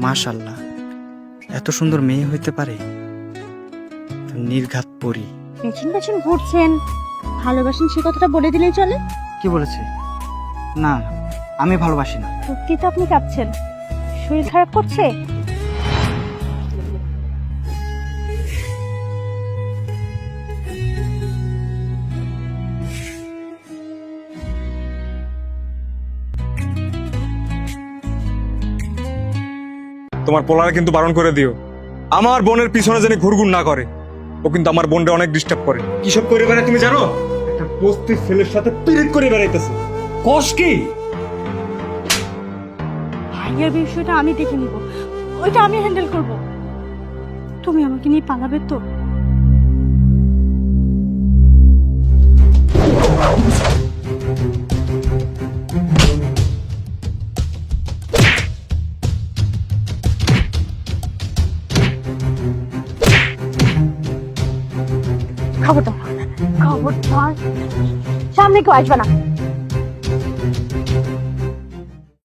মাশাল্লাহ। এত সুন্দর মেয়ে হইতে পারে? নির্ঘাত পরি। পেছন পেছন ঘুরছেন। ভালোবাসেন সে কথাটা বলে দিলেই চলে। কি বলেছে? না আমি ভালোবাসি না। সত্যি তো আপনি কাঁপছেন। শরীর খারাপ করছে? তোমার পোলারে কিন্তু বারণ করে দিও। আমার বোনের পিছনে যেন ঘুরঘুর না করে। ও কিন্তু আমার বোনটা অনেক ডিস্টার্ব করে। কিসব করে বেড়ায় তুমি জানো? একটা বস্তির ছেলের সাথে পিরিত করে বেড়াইতেছে। কষ কি? ভাইয়ের বিষয়টা আমি দেখে নিব। ওইটা আমি হ্যান্ডেল করব। তুমি আমাকে নিয়ে পালাবে তো? খবরদার খবরদার। সামনে কেউ আসবে না।